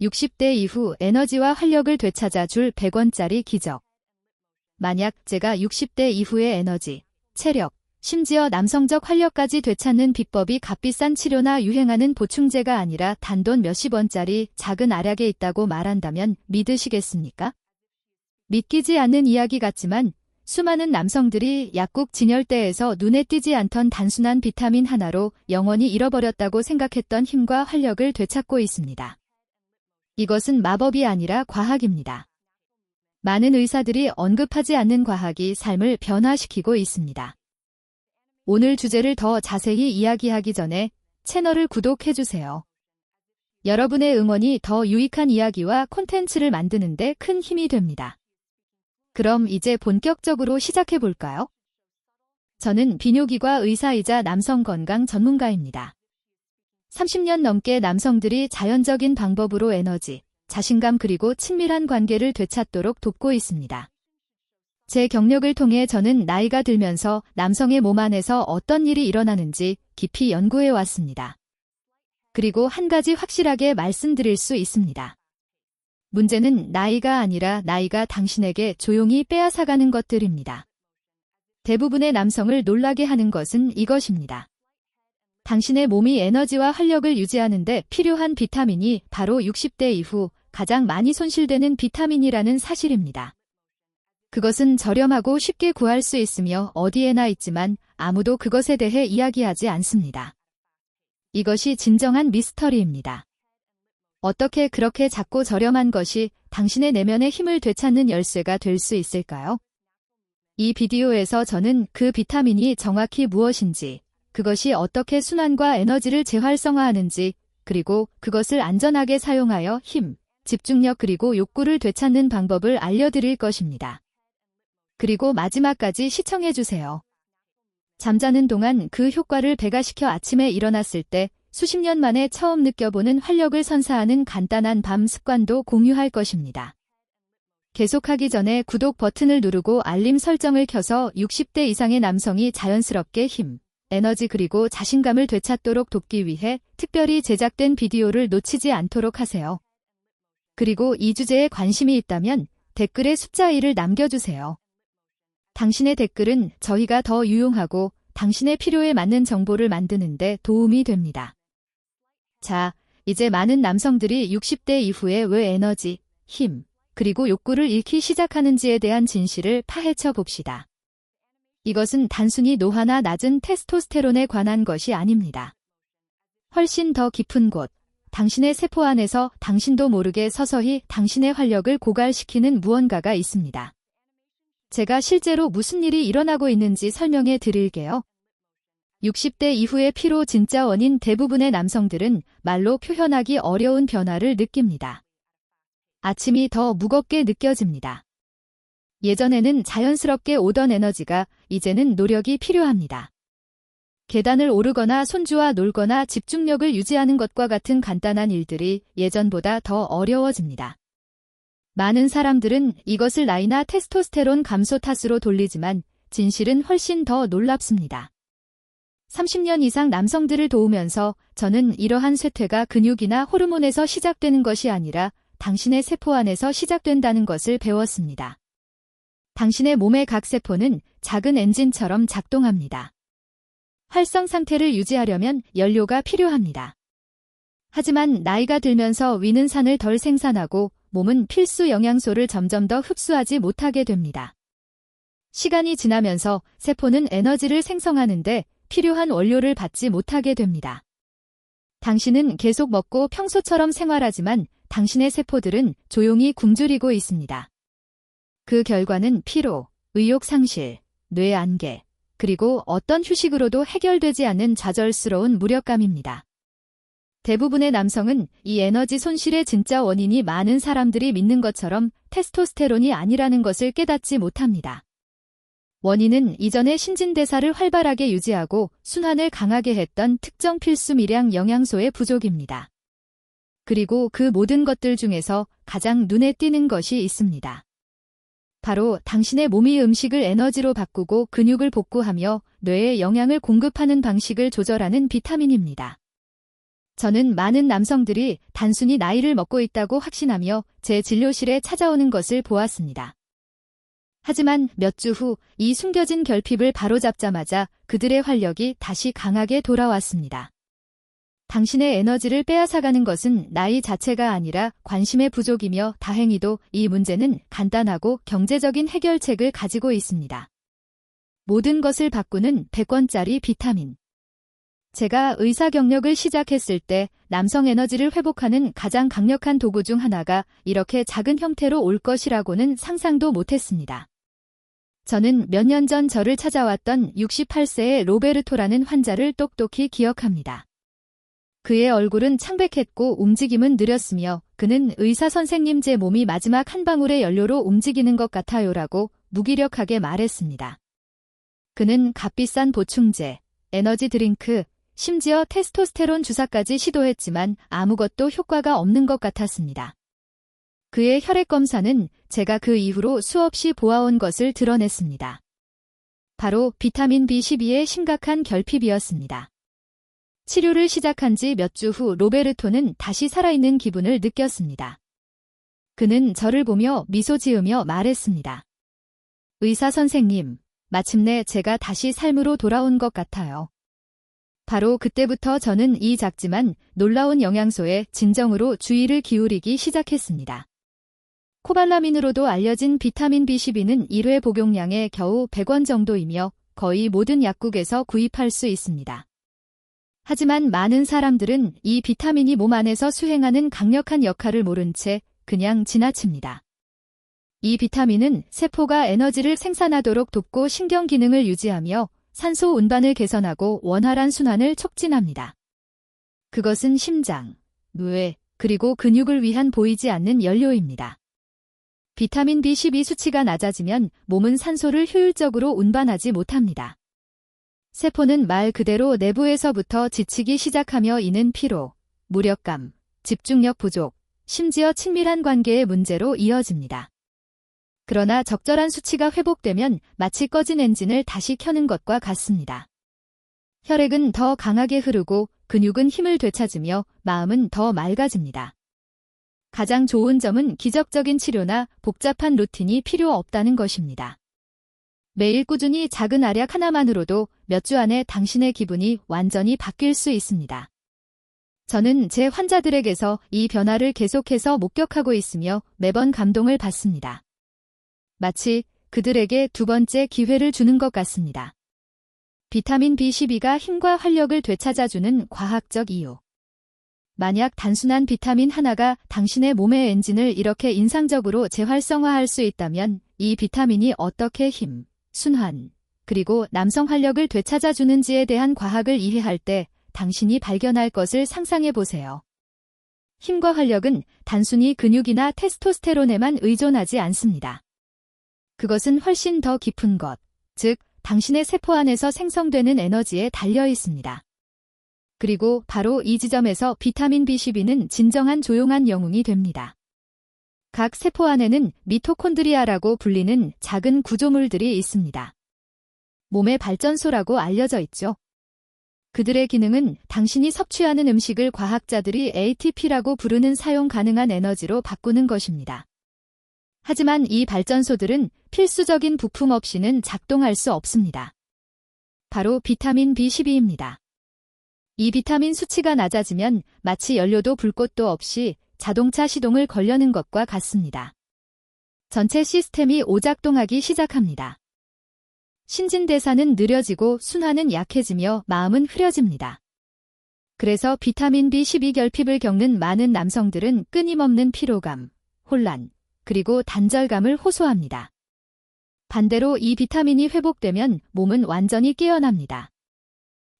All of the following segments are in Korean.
60대 이후 에너지와 활력을 되찾아 줄 100원짜리 기적. 만약 제가 60대 이후의 에너지, 체력, 심지어 남성적 활력까지 되찾는 비법이 값비싼 치료나 유행하는 보충제가 아니라 단돈 몇십 원짜리 작은 알약에 있다고 말한다면 믿으시겠습니까? 믿기지 않는 이야기 같지만 수많은 남성들이 약국 진열대에서 눈에 띄지 않던 단순한 비타민 하나로 영원히 잃어버렸다고 생각했던 힘과 활력을 되찾고 있습니다. 이것은 마법이 아니라 과학입니다. 많은 의사들이 언급하지 않는 과학이 삶을 변화시키고 있습니다. 오늘 주제를 더 자세히 이야기하기 전에 채널을 구독해주세요. 여러분의 응원이 더 유익한 이야기와 콘텐츠를 만드는데 큰 힘이 됩니다. 그럼 이제 본격적으로 시작해볼까요? 저는 비뇨기과 의사이자 남성 건강 전문가입니다. 30년 넘게 남성들이 자연적인 방법으로 에너지, 자신감 그리고 친밀한 관계를 되찾도록 돕고 있습니다. 제 경력을 통해 저는 나이가 들면서 남성의 몸 안에서 어떤 일이 일어나는지 깊이 연구해 왔습니다. 그리고 한 가지 확실하게 말씀드릴 수 있습니다. 문제는 나이가 아니라 나이가 당신에게 조용히 빼앗아가는 것들입니다. 대부분의 남성을 놀라게 하는 것은 이것입니다. 당신의 몸이 에너지와 활력을 유지하는데 필요한 비타민이 바로 60대 이후 가장 많이 손실되는 비타민이라는 사실입니다. 그것은 저렴하고 쉽게 구할 수 있으며 어디에나 있지만 아무도 그것에 대해 이야기하지 않습니다. 이것이 진정한 미스터리입니다. 어떻게 그렇게 작고 저렴한 것이 당신의 내면의 힘을 되찾는 열쇠가 될 수 있을까요? 이 비디오에서 저는 그 비타민이 정확히 무엇인지, 그것이 어떻게 순환과 에너지를 재활성화하는지, 그리고 그것을 안전하게 사용하여 힘, 집중력 그리고 욕구를 되찾는 방법을 알려드릴 것입니다. 그리고 마지막까지 시청해주세요. 잠자는 동안 그 효과를 배가시켜 아침에 일어났을 때 수십 년 만에 처음 느껴보는 활력을 선사하는 간단한 밤 습관도 공유할 것입니다. 계속하기 전에 구독 버튼을 누르고 알림 설정을 켜서 60대 이상의 남성이 자연스럽게 힘, 에너지 그리고 자신감을 되찾도록 돕기 위해 특별히 제작된 비디오를 놓치지 않도록 하세요. 그리고 이 주제에 관심이 있다면 댓글에 숫자 1을 남겨주세요. 당신의 댓글은 저희가 더 유용하고 당신의 필요에 맞는 정보를 만드는데 도움이 됩니다. 자, 이제 많은 남성들이 60대 이후에 왜 에너지, 힘, 그리고 욕구를 잃기 시작하는지에 대한 진실을 파헤쳐 봅시다. 이것은 단순히 노화나 낮은 테스토스테론에 관한 것이 아닙니다. 훨씬 더 깊은 곳, 당신의 세포 안에서 당신도 모르게 서서히 당신의 활력을 고갈시키는 무언가가 있습니다. 제가 실제로 무슨 일이 일어나고 있는지 설명해 드릴게요. 60대 이후의 피로 진짜 원인 대부분의 남성들은 말로 표현하기 어려운 변화를 느낍니다. 아침이 더 무겁게 느껴집니다. 예전에는 자연스럽게 오던 에너지가 이제는 노력이 필요합니다. 계단을 오르거나 손주와 놀거나 집중력을 유지하는 것과 같은 간단한 일들이 예전보다 더 어려워집니다. 많은 사람들은 이것을 나이나 테스토스테론 감소 탓으로 돌리지만 진실은 훨씬 더 놀랍습니다. 30년 이상 남성들을 도우면서 저는 이러한 쇠퇴가 근육이나 호르몬에서 시작되는 것이 아니라 당신의 세포 안에서 시작된다는 것을 배웠습니다. 당신의 몸의 각 세포는 작은 엔진처럼 작동합니다. 활성 상태를 유지하려면 연료가 필요합니다. 하지만 나이가 들면서 위는 산을 덜 생산하고 몸은 필수 영양소를 점점 더 흡수하지 못하게 됩니다. 시간이 지나면서 세포는 에너지를 생성하는데 필요한 원료를 받지 못하게 됩니다. 당신은 계속 먹고 평소처럼 생활하지만 당신의 세포들은 조용히 굶주리고 있습니다. 그 결과는 피로, 의욕 상실, 뇌 안개, 그리고 어떤 휴식으로도 해결되지 않는 좌절스러운 무력감입니다. 대부분의 남성은 이 에너지 손실의 진짜 원인이 많은 사람들이 믿는 것처럼 테스토스테론이 아니라는 것을 깨닫지 못합니다. 원인은 이전의 신진대사를 활발하게 유지하고 순환을 강하게 했던 특정 필수 미량 영양소의 부족입니다. 그리고 그 모든 것들 중에서 가장 눈에 띄는 것이 있습니다. 바로 당신의 몸이 음식을 에너지로 바꾸고 근육을 복구하며 뇌에 영양을 공급하는 방식을 조절하는 비타민입니다. 저는 많은 남성들이 단순히 나이를 먹고 있다고 확신하며 제 진료실에 찾아오는 것을 보았습니다. 하지만 몇 주 후 이 숨겨진 결핍을 바로잡자마자 그들의 활력이 다시 강하게 돌아왔습니다. 당신의 에너지를 빼앗아가는 것은 나이 자체가 아니라 관심의 부족이며 다행히도 이 문제는 간단하고 경제적인 해결책을 가지고 있습니다. 모든 것을 바꾸는 100원짜리 비타민. 제가 의사 경력을 시작했을 때 남성 에너지를 회복하는 가장 강력한 도구 중 하나가 이렇게 작은 형태로 올 것이라고는 상상도 못했습니다. 저는 몇 년 전 저를 찾아왔던 68세의 로베르토라는 환자를 똑똑히 기억합니다. 그의 얼굴은 창백했고 움직임은 느렸으며 그는 의사 선생님 제 몸이 마지막 한 방울의 연료로 움직이는 것 같아요라고 무기력하게 말했습니다. 그는 값비싼 보충제, 에너지 드링크, 심지어 테스토스테론 주사까지 시도했지만 아무것도 효과가 없는 것 같았습니다. 그의 혈액 검사는 제가 그 이후로 수없이 보아온 것을 드러냈습니다. 바로 비타민 B12의 심각한 결핍이었습니다. 치료를 시작한 지 몇 주 후 로베르토는 다시 살아있는 기분을 느꼈습니다. 그는 저를 보며 미소 지으며 말했습니다. 의사 선생님, 마침내 제가 다시 삶으로 돌아온 것 같아요. 바로 그때부터 저는 이 작지만 놀라운 영양소에 진정으로 주의를 기울이기 시작했습니다. 코발라민으로도 알려진 비타민 B12는 1회 복용량에 겨우 100원 정도이며 거의 모든 약국에서 구입할 수 있습니다. 하지만 많은 사람들은 이 비타민이 몸 안에서 수행하는 강력한 역할을 모른 채 그냥 지나칩니다. 이 비타민은 세포가 에너지를 생산하도록 돕고 신경 기능을 유지하며 산소 운반을 개선하고 원활한 순환을 촉진합니다. 그것은 심장, 뇌, 그리고 근육을 위한 보이지 않는 연료입니다. 비타민 B12 수치가 낮아지면 몸은 산소를 효율적으로 운반하지 못합니다. 세포는 말 그대로 내부에서부터 지치기 시작하며 이는 피로, 무력감, 집중력 부족, 심지어 친밀한 관계의 문제로 이어집니다. 그러나 적절한 수치가 회복되면 마치 꺼진 엔진을 다시 켜는 것과 같습니다. 혈액은 더 강하게 흐르고 근육은 힘을 되찾으며 마음은 더 맑아집니다. 가장 좋은 점은 기적적인 치료나 복잡한 루틴이 필요 없다는 것입니다. 매일 꾸준히 작은 알약 하나만으로도 몇 주 안에 당신의 기분이 완전히 바뀔 수 있습니다. 저는 제 환자들에게서 이 변화를 계속해서 목격하고 있으며 매번 감동을 받습니다. 마치 그들에게 두 번째 기회를 주는 것 같습니다. 비타민 B12가 힘과 활력을 되찾아주는 과학적 이유. 만약 단순한 비타민 하나가 당신의 몸의 엔진을 이렇게 인상적으로 재활성화할 수 있다면 이 비타민이 어떻게 힘, 순환, 그리고 남성 활력을 되찾아주는지에 대한 과학을 이해할 때 당신이 발견할 것을 상상해 보세요. 힘과 활력은 단순히 근육이나 테스토스테론에만 의존하지 않습니다. 그것은 훨씬 더 깊은 것, 즉, 당신의 세포 안에서 생성되는 에너지에 달려 있습니다. 그리고 바로 이 지점에서 비타민 B12는 진정한 조용한 영웅이 됩니다. 각 세포 안에는 미토콘드리아라고 불리는 작은 구조물들이 있습니다. 몸의 발전소라고 알려져 있죠. 그들의 기능은 당신이 섭취하는 음식을 과학자들이 ATP라고 부르는 사용 가능한 에너지로 바꾸는 것입니다. 하지만 이 발전소들은 필수적인 부품 없이는 작동할 수 없습니다. 바로 비타민 B12입니다. 이 비타민 수치가 낮아지면 마치 연료도 불꽃도 없이 자동차 시동을 걸려는 것과 같습니다. 전체 시스템이 오작동하기 시작합니다. 신진대사는 느려지고 순환은 약해지며 마음은 흐려집니다. 그래서 비타민 B12 결핍을 겪는 많은 남성들은 끊임없는 피로감, 혼란, 그리고 단절감을 호소합니다. 반대로 이 비타민이 회복되면 몸은 완전히 깨어납니다.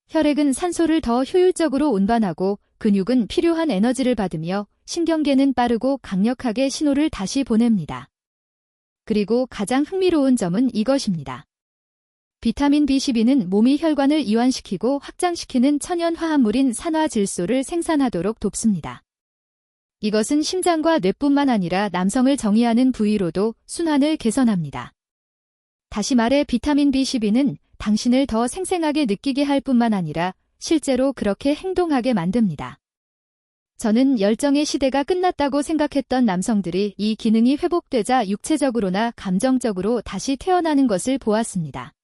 혈액은 산소를 더 효율적으로 운반하고 근육은 필요한 에너지를 받으며 신경계는 빠르고 강력하게 신호를 다시 보냅니다. 그리고 가장 흥미로운 점은 이것입니다. 비타민 B12는 몸이 혈관을 이완시키고 확장시키는 천연 화합물인 산화질소를 생산하도록 돕습니다. 이것은 심장과 뇌뿐만 아니라 남성을 정의하는 부위로도 순환을 개선합니다. 다시 말해 비타민 B12는 당신을 더 생생하게 느끼게 할 뿐만 아니라 실제로 그렇게 행동하게 만듭니다. 저는 열정의 시대가 끝났다고 생각했던 남성들이 이 기능이 회복되자 육체적으로나 감정적으로 다시 태어나는 것을 보았습니다.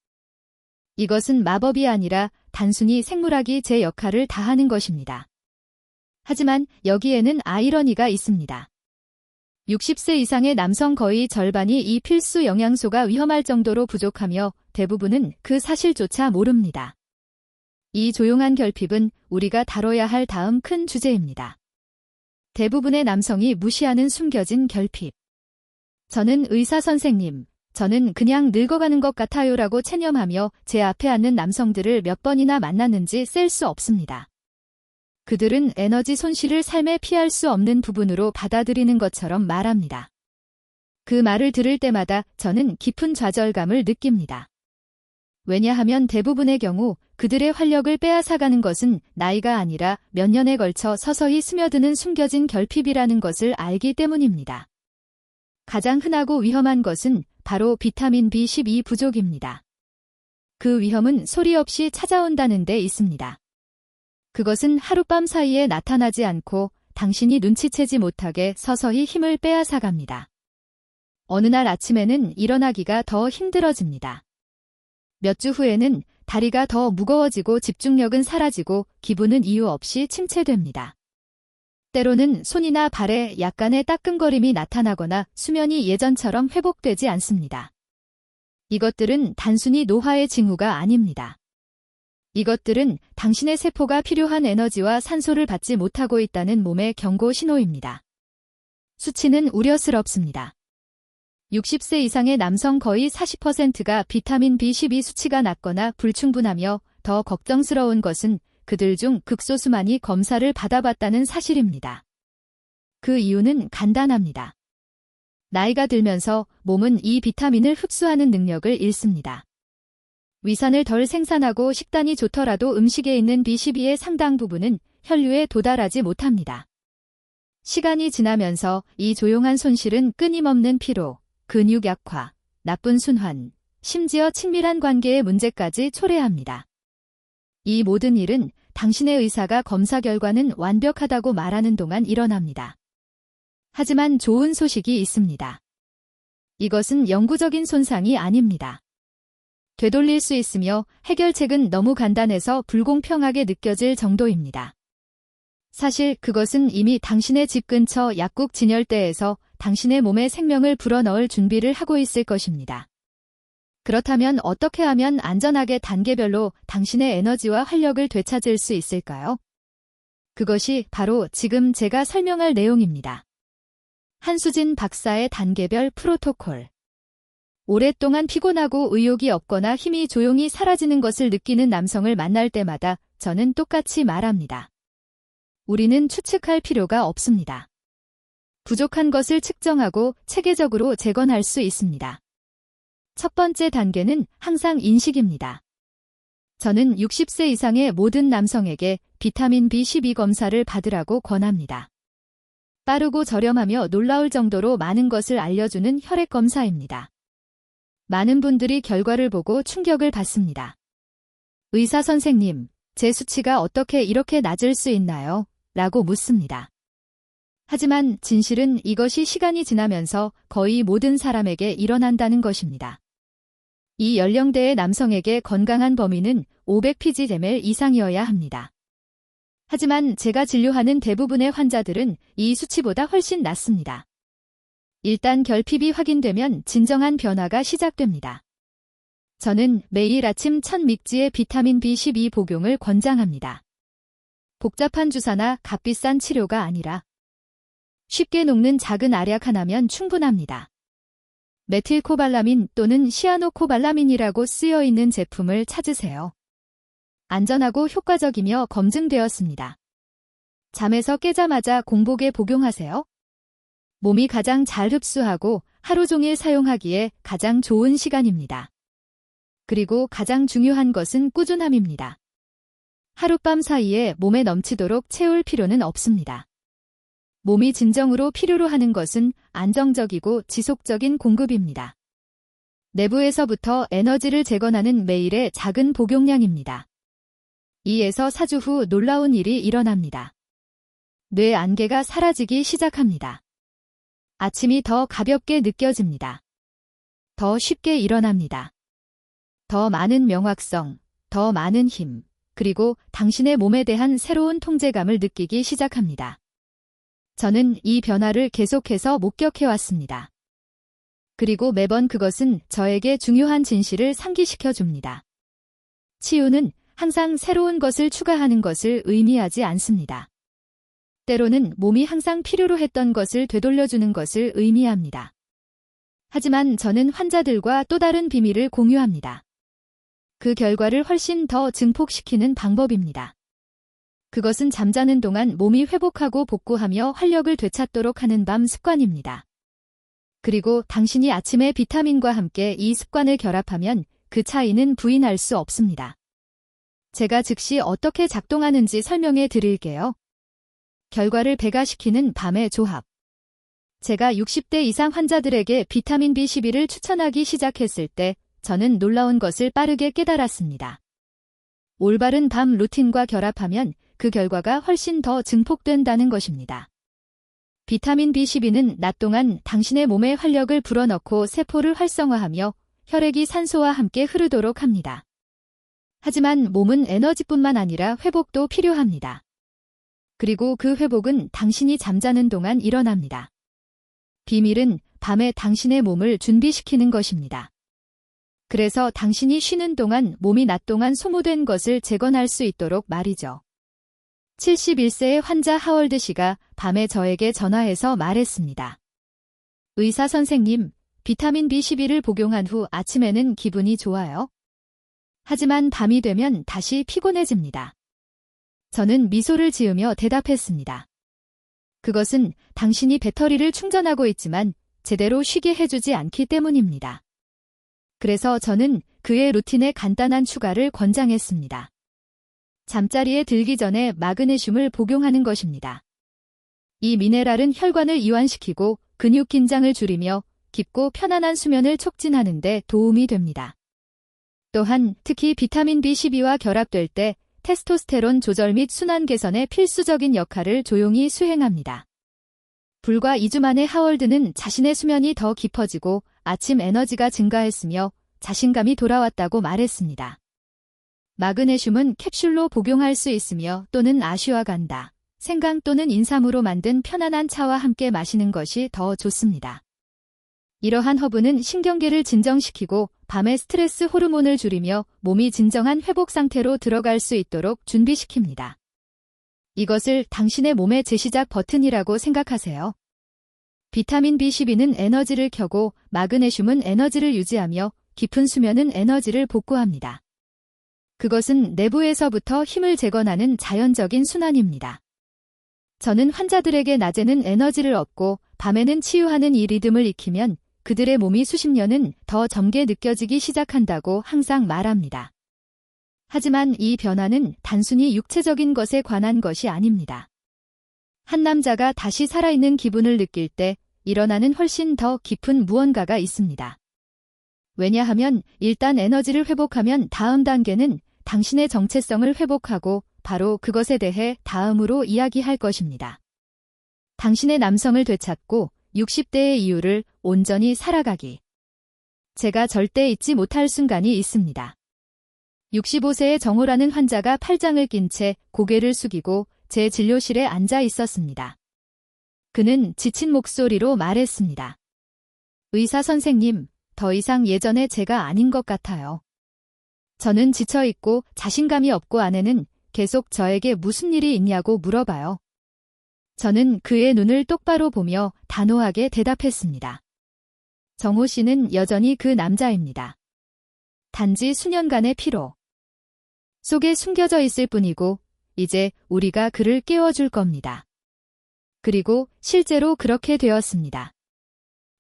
이것은 마법이 아니라 단순히 생물학이 제 역할을 다하는 것입니다. 하지만 여기에는 아이러니가 있습니다. 60세 이상의 남성 거의 절반이 이 필수 영양소가 위험할 정도로 부족하며 대부분은 그 사실조차 모릅니다. 이 조용한 결핍은 우리가 다뤄야 할 다음 큰 주제입니다. 대부분의 남성이 무시하는 숨겨진 결핍. 저는 의사 선생님, 저는 그냥 늙어가는 것 같아요라고 체념하며 제 앞에 앉는 남성들을 몇 번이나 만났는지 셀 수 없습니다. 그들은 에너지 손실을 삶에 피할 수 없는 부분으로 받아들이는 것처럼 말합니다. 그 말을 들을 때마다 저는 깊은 좌절감을 느낍니다. 왜냐하면 대부분의 경우 그들의 활력을 빼앗아가는 것은 나이가 아니라 몇 년에 걸쳐 서서히 스며드는 숨겨진 결핍이라는 것을 알기 때문입니다. 가장 흔하고 위험한 것은 바로 비타민 B12 부족입니다. 그 위험은 소리 없이 찾아온다는 데 있습니다. 그것은 하룻밤 사이에 나타나지 않고 당신이 눈치채지 못하게 서서히 힘을 빼앗아갑니다. 어느 날 아침에는 일어나기가 더 힘들어집니다. 몇 주 후에는 다리가 더 무거워지고 집중력은 사라지고 기분은 이유 없이 침체됩니다. 때로는 손이나 발에 약간의 따끔거림이 나타나거나 수면이 예전처럼 회복되지 않습니다. 이것들은 단순히 노화의 징후가 아닙니다. 이것들은 당신의 세포가 필요한 에너지와 산소를 받지 못하고 있다는 몸의 경고 신호입니다. 수치는 우려스럽습니다. 60세 이상의 남성 거의 40%가 비타민 B12 수치가 낮거나 불충분하며 더 걱정스러운 것은 그들 중 극소수만이 검사를 받아봤다는 사실입니다. 그 이유는 간단합니다. 나이가 들면서 몸은 이 비타민을 흡수하는 능력을 잃습니다. 위산을 덜 생산하고 식단이 좋더라도 음식에 있는 B12의 상당 부분은 혈류에 도달하지 못합니다. 시간이 지나면서 이 조용한 손실은 끊임없는 피로, 근육 약화, 나쁜 순환, 심지어 친밀한 관계의 문제까지 초래합니다. 이 모든 일은 당신의 의사가 검사 결과는 완벽하다고 말하는 동안 일어납니다. 하지만 좋은 소식이 있습니다. 이것은 영구적인 손상이 아닙니다. 되돌릴 수 있으며 해결책은 너무 간단해서 불공평하게 느껴질 정도입니다. 사실 그것은 이미 당신의 집 근처 약국 진열대에서 당신의 몸에 생명을 불어넣을 준비를 하고 있을 것입니다. 그렇다면 어떻게 하면 안전하게 단계별로 당신의 에너지와 활력을 되찾을 수 있을까요? 그것이 바로 지금 제가 설명할 내용입니다. 한수진 박사의 단계별 프로토콜. 오랫동안 피곤하고 의욕이 없거나 힘이 조용히 사라지는 것을 느끼는 남성을 만날 때마다 저는 똑같이 말합니다. 우리는 추측할 필요가 없습니다. 부족한 것을 측정하고 체계적으로 재건할 수 있습니다. 첫 번째 단계는 항상 인식입니다. 저는 60세 이상의 모든 남성에게 비타민 B12 검사를 받으라고 권합니다. 빠르고 저렴하며 놀라울 정도로 많은 것을 알려주는 혈액 검사입니다. 많은 분들이 결과를 보고 충격을 받습니다. 의사 선생님, 제 수치가 어떻게 이렇게 낮을 수 있나요? 라고 묻습니다. 하지만 진실은 이것이 시간이 지나면서 거의 모든 사람에게 일어난다는 것입니다. 이 연령대의 남성에게 건강한 범위는 500pg/ml 이상이어야 합니다. 하지만 제가 진료하는 대부분의 환자들은 이 수치보다 훨씬 낮습니다. 일단 결핍이 확인되면 진정한 변화가 시작됩니다. 저는 매일 아침 첫 믹지의 비타민 B12 복용을 권장합니다. 복잡한 주사나 값비싼 치료가 아니라 쉽게 녹는 작은 알약 하나면 충분합니다. 메틸코발라민 또는 시아노코발라민이라고 쓰여 있는 제품을 찾으세요. 안전하고 효과적이며 검증되었습니다. 잠에서 깨자마자 공복에 복용하세요. 몸이 가장 잘 흡수하고 하루 종일 사용하기에 가장 좋은 시간입니다. 그리고 가장 중요한 것은 꾸준함입니다. 하룻밤 사이에 몸에 넘치도록 채울 필요는 없습니다. 몸이 진정으로 필요로 하는 것은 안정적이고 지속적인 공급입니다. 내부에서부터 에너지를 재건하는 매일의 작은 복용량입니다. 2에서 4주 후 놀라운 일이 일어납니다. 뇌 안개가 사라지기 시작합니다. 아침이 더 가볍게 느껴집니다. 더 쉽게 일어납니다. 더 많은 명확성, 더 많은 힘, 그리고 당신의 몸에 대한 새로운 통제감을 느끼기 시작합니다. 저는 이 변화를 계속해서 목격해왔습니다. 그리고 매번 그것은 저에게 중요한 진실을 상기시켜 줍니다. 치유는 항상 새로운 것을 추가하는 것을 의미하지 않습니다. 때로는 몸이 항상 필요로 했던 것을 되돌려주는 것을 의미합니다. 하지만 저는 환자들과 또 다른 비밀을 공유합니다. 그 결과를 훨씬 더 증폭시키는 방법입니다. 그것은 잠자는 동안 몸이 회복하고 복구하며 활력을 되찾도록 하는 밤 습관입니다. 그리고 당신이 아침에 비타민과 함께 이 습관을 결합하면 그 차이는 부인할 수 없습니다. 제가 즉시 어떻게 작동하는지 설명해 드릴게요. 결과를 배가시키는 밤의 조합. 제가 60대 이상 환자들에게 비타민 B12를 추천하기 시작했을 때 저는 놀라운 것을 빠르게 깨달았습니다. 올바른 밤 루틴과 결합하면 그 결과가 훨씬 더 증폭된다는 것입니다. 비타민 B12는 낮 동안 당신의 몸에 활력을 불어넣고 세포를 활성화하며 혈액이 산소와 함께 흐르도록 합니다. 하지만 몸은 에너지뿐만 아니라 회복도 필요합니다. 그리고 그 회복은 당신이 잠자는 동안 일어납니다. 비밀은 밤에 당신의 몸을 준비시키는 것입니다. 그래서 당신이 쉬는 동안 몸이 낮 동안 소모된 것을 재건할 수 있도록 말이죠. 71세의 환자 하월드 씨가 밤에 저에게 전화해서 말했습니다. 의사 선생님, 비타민 B12를 복용한 후 아침에는 기분이 좋아요. 하지만 밤이 되면 다시 피곤해집니다. 저는 미소를 지으며 대답했습니다. 그것은 당신이 배터리를 충전하고 있지만 제대로 쉬게 해주지 않기 때문입니다. 그래서 저는 그의 루틴에 간단한 추가를 권장했습니다. 잠자리에 들기 전에 마그네슘을 복용하는 것입니다. 이 미네랄은 혈관을 이완시키고 근육 긴장을 줄이며 깊고 편안한 수면을 촉진하는 데 도움이 됩니다. 또한 특히 비타민 B12와 결합될 때 테스토스테론 조절 및 순환 개선에 필수적인 역할을 조용히 수행합니다. 불과 2주 만에 하월드는 자신의 수면이 더 깊어지고 아침 에너지가 증가했으며 자신감이 돌아왔다고 말했습니다. 마그네슘은 캡슐로 복용할 수 있으며 또는 아쉬와 간다, 생강 또는 인삼으로 만든 편안한 차와 함께 마시는 것이 더 좋습니다. 이러한 허브는 신경계를 진정시키고 밤의 스트레스 호르몬을 줄이며 몸이 진정한 회복 상태로 들어갈 수 있도록 준비시킵니다. 이것을 당신의 몸의 재시작 버튼이라고 생각하세요. 비타민 B12는 에너지를 켜고 마그네슘은 에너지를 유지하며 깊은 수면은 에너지를 복구합니다. 그것은 내부에서부터 힘을 재건하는 자연적인 순환입니다. 저는 환자들에게 낮에는 에너지를 얻고 밤에는 치유하는 이 리듬을 익히면 그들의 몸이 수십 년은 더 젊게 느껴지기 시작한다고 항상 말합니다. 하지만 이 변화는 단순히 육체적인 것에 관한 것이 아닙니다. 한 남자가 다시 살아있는 기분을 느낄 때 일어나는 훨씬 더 깊은 무언가가 있습니다. 왜냐하면 일단 에너지를 회복하면 다음 단계는 당신의 정체성을 회복하고 바로 그것에 대해 다음으로 이야기할 것입니다. 당신의 남성을 되찾고 60대의 이유를 온전히 살아가기. 제가 절대 잊지 못할 순간이 있습니다. 65세의 정호라는 환자가 팔짱을 낀 채 고개를 숙이고 제 진료실에 앉아 있었습니다. 그는 지친 목소리로 말했습니다. 의사 선생님, 더 이상 예전의 제가 아닌 것 같아요. 저는 지쳐있고 자신감이 없고 아내는 계속 저에게 무슨 일이 있냐고 물어봐요. 저는 그의 눈을 똑바로 보며 단호하게 대답했습니다. 정호 씨는 여전히 그 남자입니다. 단지 수년간의 피로 속에 숨겨져 있을 뿐이고 이제 우리가 그를 깨워줄 겁니다. 그리고 실제로 그렇게 되었습니다.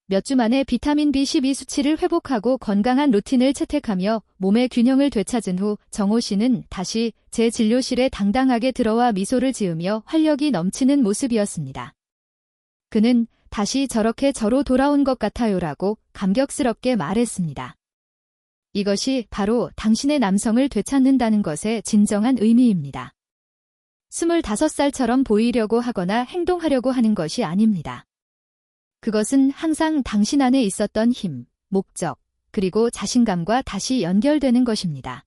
몇 주 만에 비타민 B12 수치를 회복하고 건강한 루틴을 채택하며 몸의 균형을 되찾은 후 정호 씨는 다시 제 진료실에 당당하게 들어와 미소를 지으며 활력이 넘치는 모습이었습니다. 그는 다시 저렇게 저로 돌아온 것 같아요라고 감격스럽게 말했습니다. 이것이 바로 당신의 남성을 되찾는다는 것의 진정한 의미입니다. 25살처럼 보이려고 하거나 행동하려고 하는 것이 아닙니다. 그것은 항상 당신 안에 있었던 힘, 목적, 그리고 자신감과 다시 연결되는 것입니다.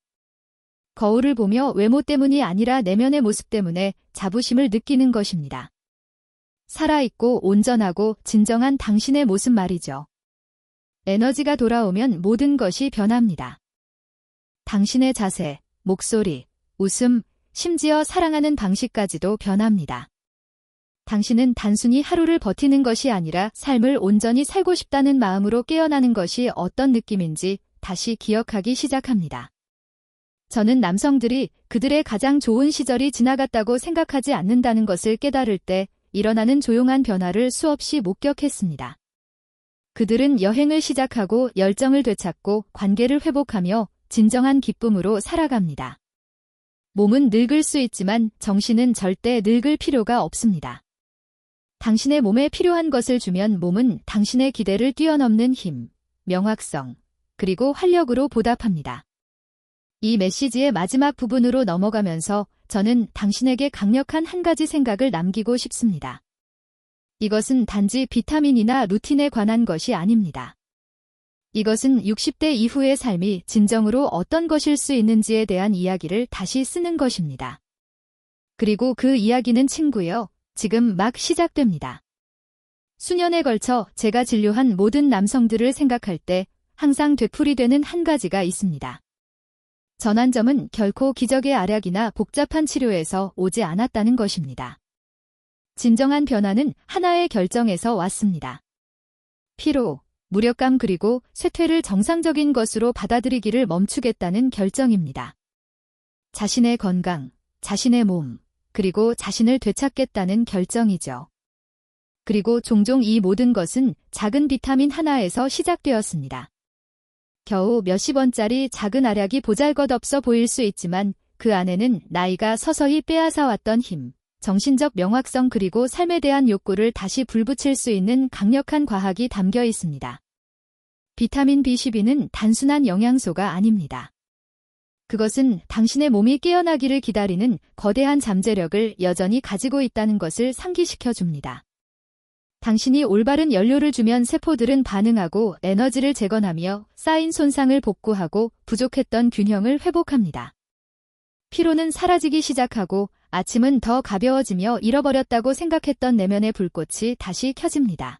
거울을 보며 외모 때문이 아니라 내면의 모습 때문에 자부심을 느끼는 것입니다. 살아있고 온전하고 진정한 당신의 모습 말이죠. 에너지가 돌아오면 모든 것이 변합니다. 당신의 자세, 목소리, 웃음, 심지어 사랑하는 방식까지도 변합니다. 당신은 단순히 하루를 버티는 것이 아니라 삶을 온전히 살고 싶다는 마음으로 깨어나는 것이 어떤 느낌인지 다시 기억하기 시작합니다. 저는 남성들이 그들의 가장 좋은 시절이 지나갔다고 생각하지 않는다는 것을 깨달을 때 일어나는 조용한 변화를 수없이 목격했습니다. 그들은 여행을 시작하고 열정을 되찾고 관계를 회복하며 진정한 기쁨으로 살아갑니다. 몸은 늙을 수 있지만 정신은 절대 늙을 필요가 없습니다. 당신의 몸에 필요한 것을 주면 몸은 당신의 기대를 뛰어넘는 힘, 명확성, 그리고 활력으로 보답합니다. 이 메시지의 마지막 부분으로 넘어가면서 저는 당신에게 강력한 한 가지 생각을 남기고 싶습니다. 이것은 단지 비타민이나 루틴에 관한 것이 아닙니다. 이것은 60대 이후의 삶이 진정으로 어떤 것일 수 있는지에 대한 이야기를 다시 쓰는 것입니다. 그리고 그 이야기는 친구여, 지금 막 시작됩니다. 수년에 걸쳐 제가 진료한 모든 남성들을 생각할 때 항상 되풀이되는 한 가지가 있습니다. 전환점은 결코 기적의 아략이나 복잡한 치료에서 오지 않았다는 것입니다. 진정한 변화는 하나의 결정에서 왔습니다. 피로, 무력감 그리고 쇠퇴를 정상적인 것으로 받아들이기를 멈추겠다는 결정입니다. 자신의 건강, 자신의 몸, 그리고 자신을 되찾겠다는 결정이죠. 그리고 종종 이 모든 것은 작은 비타민 하나에서 시작되었습니다. 겨우 몇십 원짜리 작은 알약이 보잘것없어 보일 수 있지만 그 안에는 나이가 서서히 빼앗아왔던 힘, 정신적 명확성 그리고 삶에 대한 욕구를 다시 불붙일 수 있는 강력한 과학이 담겨 있습니다. 비타민 B12는 단순한 영양소가 아닙니다. 그것은 당신의 몸이 깨어나기를 기다리는 거대한 잠재력을 여전히 가지고 있다는 것을 상기시켜 줍니다. 당신이 올바른 연료를 주면 세포들은 반응하고 에너지를 재건하며 쌓인 손상을 복구하고 부족했던 균형을 회복합니다. 피로는 사라지기 시작하고 아침은 더 가벼워지며 잃어버렸다고 생각했던 내면의 불꽃이 다시 켜집니다.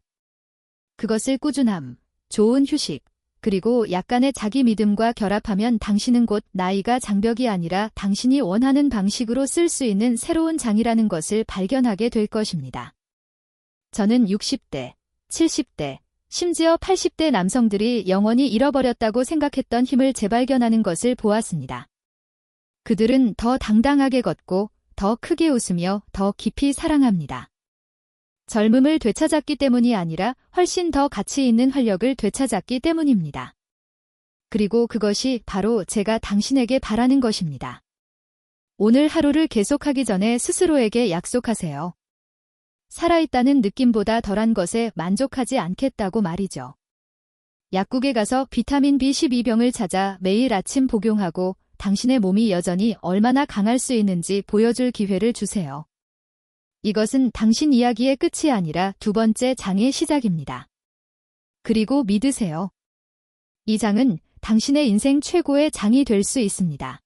그것을 꾸준함, 좋은 휴식, 그리고 약간의 자기 믿음과 결합하면 당신은 곧 나이가 장벽이 아니라 당신이 원하는 방식으로 쓸 수 있는 새로운 장이라는 것을 발견하게 될 것입니다. 저는 60대, 70대, 심지어 80대 남성들이 영원히 잃어버렸다고 생각했던 힘을 재발견하는 것을 보았습니다. 그들은 더 당당하게 걷고 더 크게 웃으며 더 깊이 사랑합니다. 젊음을 되찾았기 때문이 아니라 훨씬 더 가치 있는 활력을 되찾았기 때문입니다. 그리고 그것이 바로 제가 당신에게 바라는 것입니다. 오늘 하루를 계속하기 전에 스스로에게 약속하세요. 살아있다는 느낌보다 덜한 것에 만족하지 않겠다고 말이죠. 약국에 가서 비타민 B12병을 찾아 매일 아침 복용하고 당신의 몸이 여전히 얼마나 강할 수 있는지 보여줄 기회를 주세요. 이것은 당신 이야기의 끝이 아니라 두 번째 장의 시작입니다. 그리고 믿으세요. 이 장은 당신의 인생 최고의 장이 될 수 있습니다.